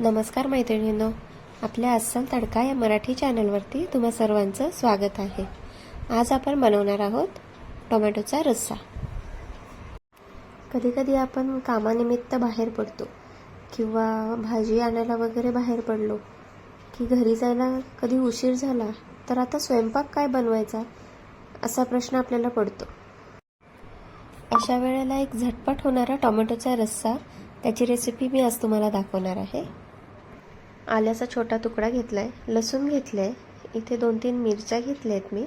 नमस्कार मैत्रिणींनो आपल्या अस्सल तडका या मराठी चॅनलवरती तुम्हा सर्वांचं स्वागत आहे. आज आपण बनवणार आहोत टोमॅटोचा रस्सा. कधीकधी आपण कामानिमित्त बाहेर पडतो किंवा भाजी आणायला वगैरे बाहेर पडलो की घरी जायला कधी उशीर झाला तर आता स्वयंपाक काय बनवायचा असा प्रश्न आपल्याला पडतो. अशा वेळेला एक झटपट होणारा टोमॅटोचा रस्सा त्याची रेसिपी मी आज तुम्हाला दाखवणार आहे. आल्याचा छोटा तुकडा घेतला आहे लसूण घेतलं आहे इथे दोन तीन मिरच्या घेतल्या आहेत मी.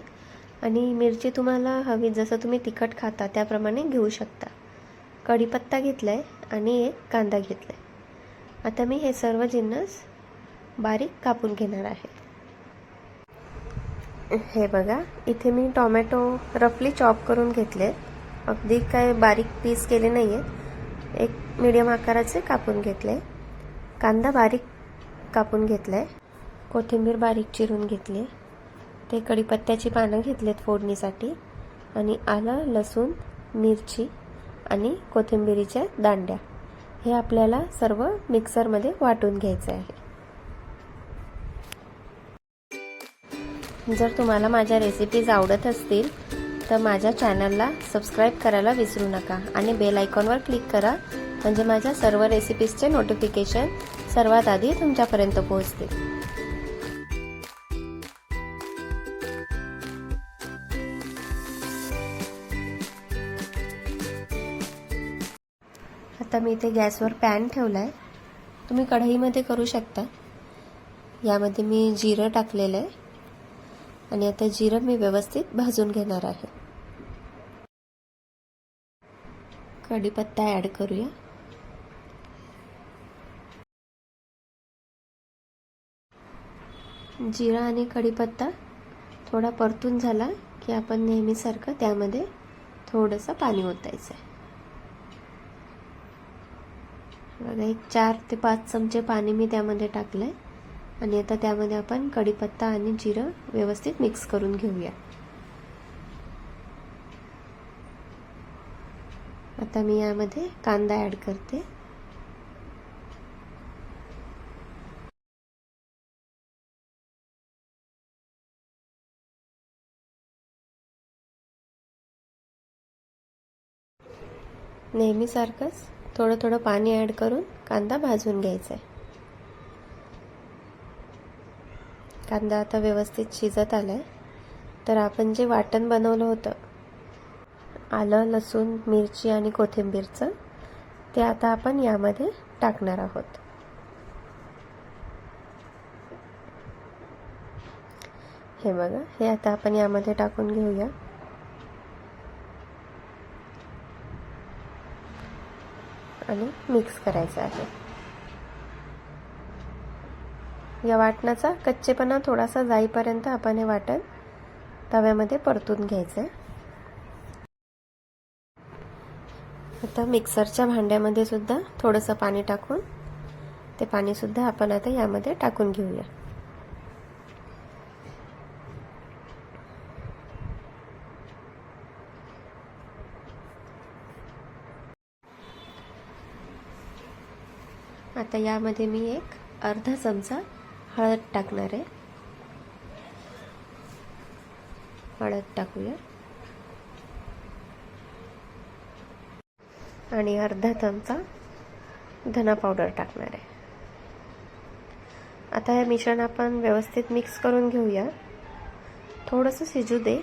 आणि मिरची तुम्हाला हवी जसं तुम्ही तिखट खाता त्याप्रमाणे घेऊ शकता. कढीपत्ता घेतला आहे आणि एक कांदा घेतला आहे आता मी हे सर्व जिन्नस बारीक कापून घेणार आहे. हे बघा इथे मी टॉमॅटो रफली चॉप करून घेतले अगदी काय बारीक पीस केले नाही आहेत एक मीडियम आकाराचे कापून घेतले. कांदा बारीक कापून घेतलं आहे कोथिंबीर बारीक चिरून घेतली. ते कढीपत्त्याची पानं घेतलेत फोडणीसाठी. आणि आलं लसूण मिरची आणि कोथिंबिरीच्या दांड्या. हे आपल्याला सर्व मिक्सरमध्ये वाटून घ्यायचं आहे जर तुम्हाला माझ्या रेसिपीज आवडत असतील तर माझ्या चॅनलला सबस्क्राईब करायला विसरू नका. आणि बेल आयकॉनवर क्लिक करा. म्हणजे माझ्या सर्व रेसिपीजचे नोटिफिकेशन सर्वात आधी तुमच्यापर्यंत पोहोचते. आता मी इथे गॅसवर पॅन ठेवला आहे तुम्ही कढईमध्ये करू शकता. यामध्ये मी जिरं टाकलेलं आहे. आणि आता जिरं मी व्यवस्थित भाजून घेणार आहे. कढीपत्ता ॲड करूया. जिरा आणि कढीपत्ता थोडा परतून झाला की आपण नेहमीसारखं त्यामध्ये थोडंसं पाणी ओतायचं आहे बघा एक चार ते पाच चमचे पाणी मी त्यामध्ये टाकलं आहे आणि आता त्यामध्ये आपण कढीपत्ता आणि जिरं व्यवस्थित मिक्स करून घेऊया. आता मी यामध्ये कांदा ॲड करते. नेहमीसारखंच थोडं थोडं पाणी ॲड करून कांदा भाजून घ्यायचा आहे. कांदा आता व्यवस्थित शिजत आला आहे तर आपण जे वाटण बनवलं होतं आलं लसूण मिरची आणि कोथिंबीरचं ते आता आपण यामध्ये टाकणार आहोत. हे बघा हे आता आपण यामध्ये टाकून घेऊया. आणि मिक्स करायचं आहे. या वाटणाचा कच्चेपणा थोडासा जाईपर्यंत आपण हे वाटण तव्यामध्ये परतून घ्यायचं आहे आता मिक्सरच्या भांड्यामध्ये सुद्धा थोडंसं पाणी टाकून ते पाणीसुद्धा आपण आता यामध्ये टाकून घेऊया. आता यामध्ये मी एक अर्धा चमचा हळद टाकणार आहे. हळद टाकूया. आणि अर्धा चमचा धना पावडर टाकणार आहे. आता हे मिश्रण आपण व्यवस्थित मिक्स करून घेऊया. थोडंसं शिजू दे.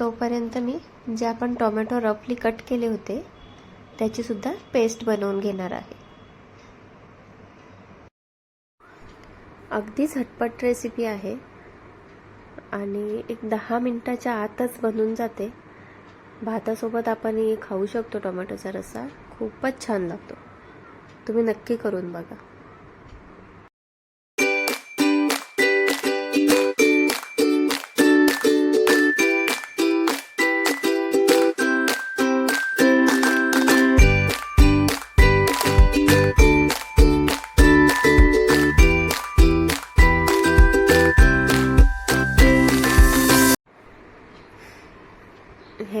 तोपर्यंत मी जे आपण टोमॅटो रफली कट केले होते त्याचीसुद्धा पेस्ट बनवून घेणार आहे. अगदी झटपट रेसिपी आहे. आणि एक दहा मिनटाच्या आतच बनून जाते. भातासोबत आपण हे खाऊ शकतो टोमॅटोचा रस्सा. खूपच छान लागतो. तुम्ही नक्की करून बघा.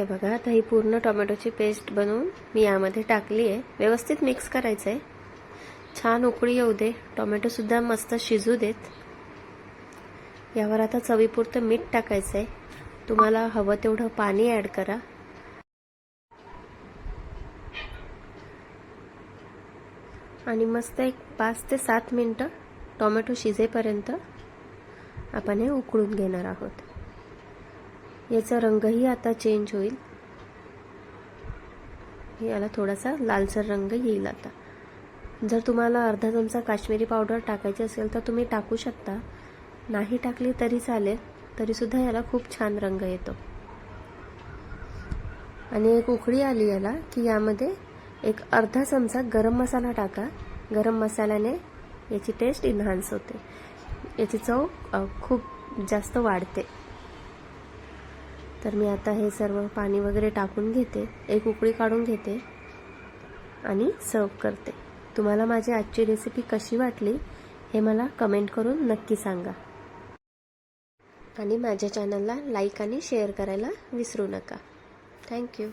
हे बघा. आता ही पूर्ण टोमॅटोची पेस्ट बनवून मी यामध्ये टाकली आहे. व्यवस्थित मिक्स करायचं आहे छान उकळी येऊ दे. टोमॅटोसुद्धा मस्त शिजू देत. यावर आता चवीपुरतं मीठ टाकायचं आहे तुम्हाला हवं तेवढं पाणी ॲड करा. आणि मस्त एक पाच ते सात मिनटं टोमॅटो शिजेपर्यंत आपण हे उकळून घेणार आहोत. याचा रंगही आता चेंज होईल. याला थोडासा लालसर रंग येईल आता. जर तुम्हाला अर्धा चमचा काश्मीरी पावडर टाकायची असेल तर तुम्ही टाकू शकता. नाही टाकली तरी चालेल तरीसुद्धा याला खूप छान रंग येतो. आणि एक उकळी आली याला की यामध्ये एक अर्धा चमचा गरम मसाला टाका. गरम मसाल्याने याची टेस्ट इन्हान्स होते. याची चव खूप जास्त वाढते. तर मी आता हे सर्व पाणी वगैरे टाकून घेते. एक उकळी काढून घेते आणि सर्व करते. तुम्हाला माझी आजची रेसिपी कशी वाटली हे मला कमेंट करून नक्की सांगा. आणि माझ्या चॅनलला लाईक आणि शेअर करायला विसरू नका. थँक्यू